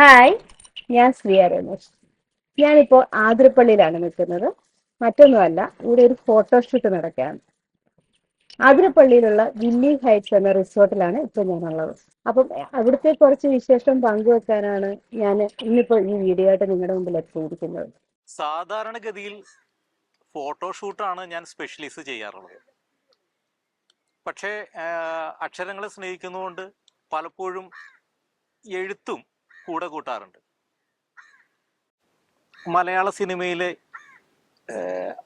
Hi ഞാൻ ശ്രീയ രമേശ് ഞാനിപ്പോൾ ആതിരപ്പള്ളിയിലാണ് നിൽക്കുന്നത്. മറ്റൊന്നുമല്ല ഇവിടെ ഒരു ഫോട്ടോഷൂട്ട് നടക്കുകയാണ്. ആതിരപ്പള്ളിയിലുള്ള വില്ലി ഹൈറ്റ്സ് എന്ന റിസോർട്ടിലാണ് ഇപ്പോൾ ഞാനുള്ളത്. അപ്പം അവിടുത്തെ കുറച്ച് വിശേഷം പങ്കുവെക്കാനാണ് ഞാൻ ഇന്നിപ്പോൾ ഈ വീഡിയോ ആയിട്ട് നിങ്ങളുടെ മുമ്പിൽ എത്തിയിരിക്കുന്നത്. സാധാരണഗതിയിൽ ഫോട്ടോഷൂട്ടാണ് ഞാൻ സ്പെഷ്യലൈസ് ചെയ്യാറുള്ളത്. പക്ഷേ അക്ഷരങ്ങളെ സ്നേഹിക്കുന്നതുകൊണ്ട് പലപ്പോഴും എഴുത്തും കൂടെ കൂട്ടാറുണ്ട്. മലയാള സിനിമയിലെ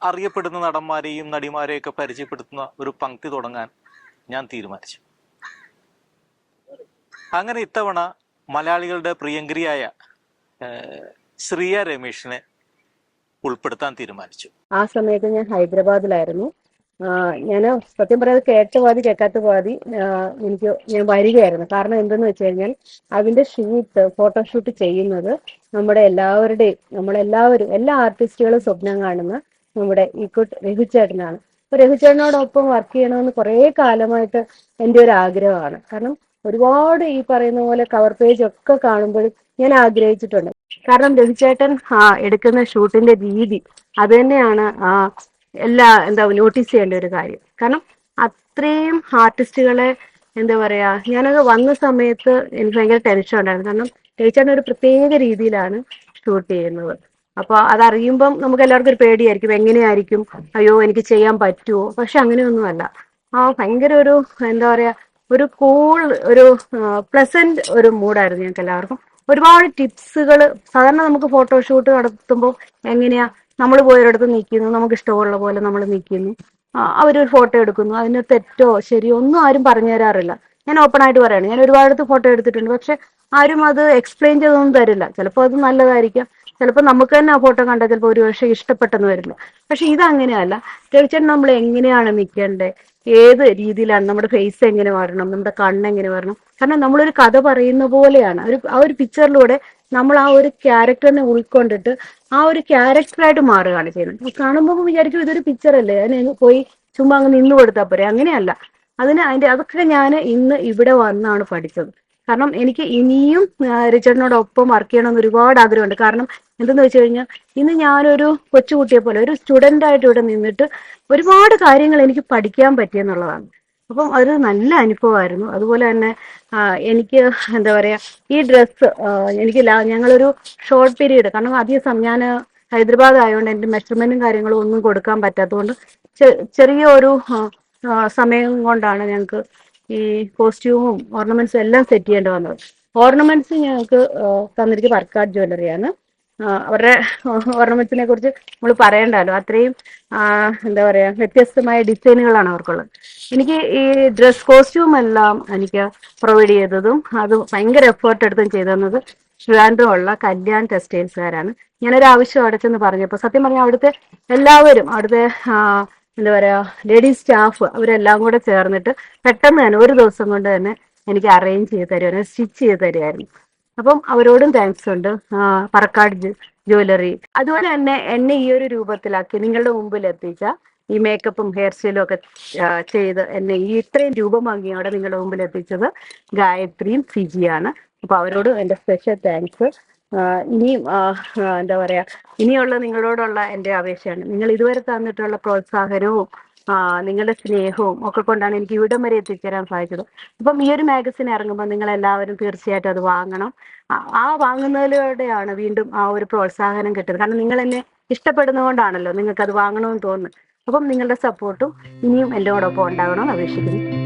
അറിയപ്പെടുന്ന നടന്മാരെയും നടിമാരെയൊക്കെ പരിചയപ്പെടുത്തുന്ന ഒരു പങ്ക്തി തുടങ്ങാൻ ഞാൻ തീരുമാനിച്ചു. അങ്ങനെ ഇത്തവണ മലയാളികളുടെ പ്രിയങ്കരിയായ ശ്രീയ രമേഷിനെ ഉൾപ്പെടുത്താൻ തീരുമാനിച്ചു. ആ സമയത്ത് ഞാൻ ഹൈദരാബാദിലായിരുന്നു. ഞാൻ സത്യം പറയാതെ കേട്ട പാതി കേൾക്കാത്ത പാതി എനിക്ക് ഞാൻ വരികയായിരുന്നു. കാരണം എന്തെന്ന് വെച്ച് കഴിഞ്ഞാൽ അതിന്റെ ഷൂട്ട് ഫോട്ടോഷൂട്ട് ചെയ്യുന്നത് നമ്മുടെ എല്ലാവരുടെയും നമ്മളെല്ലാവരും എല്ലാ ആർട്ടിസ്റ്റുകളും സ്വപ്നം കാണുന്ന നമ്മുടെ ഈക്കുട്ട് രഘുചേട്ടനാണ്. അപ്പൊ രഘുചേട്ടനോടൊപ്പം വർക്ക് ചെയ്യണമെന്ന് കുറേ കാലമായിട്ട് എന്റെ ഒരു ആഗ്രഹമാണ്. കാരണം ഒരുപാട് ഈ പറയുന്ന പോലെ കവർ പേജ് ഒക്കെ കാണുമ്പോൾ ഞാൻ ആഗ്രഹിച്ചിട്ടുണ്ട്. കാരണം രഘുചേട്ടൻ ആ എടുക്കുന്ന ഷൂട്ടിന്റെ രീതി അത് തന്നെയാണ് ആ എല്ലാ എന്താ നോട്ടീസ് ചെയ്യേണ്ട ഒരു കാര്യം. കാരണം അത്രയും ആർട്ടിസ്റ്റുകളെ എന്താ പറയാ ഞാനത് വന്ന സമയത്ത് എനിക്ക് ഭയങ്കര ടെൻഷൻ ഉണ്ടായിരുന്നു. കാരണം ടേച്ചാണ് ഒരു പ്രത്യേക രീതിയിലാണ് ഷൂട്ട് ചെയ്യുന്നത്. അപ്പൊ അതറിയുമ്പം നമുക്ക് എല്ലാവർക്കും ഒരു പേടിയായിരിക്കും എങ്ങനെയായിരിക്കും അയ്യോ എനിക്ക് ചെയ്യാൻ പറ്റുമോ പക്ഷെ അങ്ങനെയൊന്നുമല്ല. ആ ഭയങ്കര ഒരു എന്താ പറയാ ഒരു കൂൾ ഒരു പ്ലസന്റ് ഒരു മൂഡായിരുന്നു ഞങ്ങൾക്ക് എല്ലാവർക്കും ഒരുപാട് ടിപ്സുകൾ സാധാരണ നമുക്ക് ഫോട്ടോഷൂട്ട് നടത്തുമ്പോൾ എങ്ങനെയാ നമ്മൾ പോയൊരിടത്ത് നിൽക്കുന്നു നമുക്ക് ഇഷ്ടമുള്ള പോലെ നമ്മൾ നിൽക്കുന്നു അവരൊരു ഫോട്ടോ എടുക്കുന്നു. അതിന് തെറ്റോ ശരിയോ ഒന്നും ആരും പറഞ്ഞു തരാറില്ല. ഞാൻ ഓപ്പൺ ആയിട്ട് പറയാണ്. ഞാൻ ഒരുപാടത്ത് ഫോട്ടോ എടുത്തിട്ടുണ്ട്. പക്ഷെ ആരും അത് എക്സ്പ്ലെയിൻ ചെയ്തൊന്നും തരില്ല. ചിലപ്പോൾ അത് നല്ലതായിരിക്കാം. ചിലപ്പോൾ നമുക്ക് തന്നെ ആ ഫോട്ടോ കണ്ടാൽ ചിലപ്പോൾ ഒരു പക്ഷേ ഇഷ്ടപ്പെട്ടെന്ന് വരില്ല. പക്ഷെ ഇതങ്ങനെയല്ല. തീർച്ചയായിട്ടും നമ്മൾ എങ്ങനെയാണ് നിൽക്കേണ്ടത് ഏത് രീതിയിലാണ് നമ്മുടെ ഫേസ് എങ്ങനെ വരണം നമ്മുടെ കണ്ണ് എങ്ങനെ വരണം കാരണം നമ്മളൊരു കഥ പറയുന്ന പോലെയാണ്. ഒരു ആ ഒരു പിക്ചറിലൂടെ നമ്മൾ ആ ഒരു ക്യാരക്ടറിനെ ഉൾക്കൊണ്ടിട്ട് ആ ഒരു ക്യാരക്ടറായിട്ട് മാറുകയാണ് ചെയ്യുന്നത്. കാണുമ്പോൾ വിചാരിക്കും ഇതൊരു പിക്ചർ അല്ലേ അതിന് പോയി ചുമ്മാ അങ്ങ് നിന്ന് കൊടുത്താൽ പോരെ. അങ്ങനെയല്ല. അതിന് അതിന്റെ അതൊക്കെ ഞാൻ ഇന്ന് ഇവിടെ വന്നാണ് പഠിച്ചത്. കാരണം എനിക്ക് ഇനിയും റിച്ചർഡിനോടൊപ്പം വർക്ക് ചെയ്യണമെന്ന് ഒരുപാട് ആഗ്രഹമുണ്ട്. കാരണം എന്തെന്ന് വെച്ച് കഴിഞ്ഞാൽ ഇന്ന് ഞാനൊരു കൊച്ചുകുട്ടിയെ പോലെ ഒരു സ്റ്റുഡന്റ് ആയിട്ട് ഇവിടെ നിന്നിട്ട് ഒരുപാട് കാര്യങ്ങൾ എനിക്ക് പഠിക്കാൻ പറ്റിയെന്നുള്ളതാണ്. അപ്പം അതൊരു നല്ല അനുഭവമായിരുന്നു. അതുപോലെ തന്നെ എനിക്ക് എന്താ പറയാ ഈ ഡ്രസ്സ് എനിക്ക് ഞങ്ങളൊരു ഷോർട്ട് പീരീഡ് കാരണം അധികം സം ഞാൻ ഹൈദരാബാദ് ആയതുകൊണ്ട് എന്റെ മെഷർമെന്റും കാര്യങ്ങളും ഒന്നും കൊടുക്കാൻ പറ്റാത്തതുകൊണ്ട് ചെറിയ ഒരു സമയം കൊണ്ടാണ് ഞങ്ങൾക്ക് ഈ കോസ്റ്റ്യൂമും ഓർണമെന്റ്സും എല്ലാം സെറ്റ് ചെയ്യേണ്ടി വന്നത്. ഓർണമെന്റ്സ് ഞങ്ങൾക്ക് തന്നിരിക്കുന്ന വർക്കാർഡ് ജ്വല്ലറിയാണ് അവരുടെ ഓർണമെന്റ്സിനെ കുറിച്ച് നമ്മൾ പറയണ്ടല്ലോ. അത്രയും എന്താ പറയാ വ്യത്യസ്തമായ ഡിസൈനുകളാണ് അവർക്കുള്ളത്. എനിക്ക് ഈ ഡ്രസ് കോസ്റ്റ്യൂം എല്ലാം എനിക്ക് പ്രൊവൈഡ് ചെയ്തതും അത് ഭയങ്കര എഫേർട്ട് എടുത്തും ചെയ്തു തന്നത് ട്രിവാൻഡ്രം ഉള്ള കല്യാൺ ടെക്സ്റ്റൈൽസുകാരാണ്. ഞാനൊരു ആവശ്യം അടച്ചെന്ന് പറഞ്ഞപ്പോൾ സത്യം പറഞ്ഞാൽ അവിടുത്തെ എല്ലാവരും അവിടുത്തെ എന്താ പറയാ ലേഡീസ് സ്റ്റാഫ് അവരെല്ലാം കൂടെ ചേർന്നിട്ട് പെട്ടെന്ന് തന്നെ ഒരു ദിവസം കൊണ്ട് തന്നെ എനിക്ക് അറേഞ്ച് ചെയ്ത് തരുമായിരുന്നു സ്റ്റിച്ച് ചെയ്ത് തരുമായിരുന്നു അപ്പം അവരോടും താങ്ക്സ് ഉണ്ട്. പറക്കാട് ജ്വല്ലറി അതുപോലെ തന്നെ എന്നെ ഈ ഒരു രൂപത്തിലാക്കി നിങ്ങളുടെ മുമ്പിൽ എത്തിച്ച ഈ മേക്കപ്പും ഹെയർ സ്റ്റൈലും ഒക്കെ ചെയ്ത് എന്നെ ഈ ഇത്രയും രൂപം വാങ്ങിയോടെ നിങ്ങളുടെ മുമ്പിൽ എത്തിച്ചത് ഗായത്രിയും ഫിജിയാണ്. അപ്പൊ അവരോട് എന്റെ സ്പെഷ്യൽ താങ്ക്സ് ഇനിയും എന്താ പറയാ ഇനിയുള്ള നിങ്ങളോടുള്ള എന്റെ അപേക്ഷയാണ് നിങ്ങൾ ഇതുവരെ തന്നിട്ടുള്ള പ്രോത്സാഹനവും നിങ്ങളുടെ സ്നേഹവും ഒക്കെ കൊണ്ടാണ് എനിക്ക് ഇവിടം വരെ എത്തിച്ചേരാൻ സാധിച്ചത്. അപ്പം ഈ ഒരു മാഗസിൻ ഇറങ്ങുമ്പോൾ നിങ്ങൾ എല്ലാവരും തീർച്ചയായിട്ടും അത് വാങ്ങണം. ആ- വാങ്ങുന്നതിലൂടെയാണ് വീണ്ടും ആ ഒരു പ്രോത്സാഹനം കിട്ടുന്നത്. കാരണം നിങ്ങൾ എന്നെ ഇഷ്ടപ്പെടുന്നതുകൊണ്ടാണല്ലോ നിങ്ങൾക്ക് അത് വാങ്ങണമെന്ന് തോന്നുന്നു അപ്പം നിങ്ങളുടെ സപ്പോർട്ടും ഇനിയും എന്നോടൊപ്പം ഉണ്ടാകണമെന്ന് അപേക്ഷിക്കുന്നു.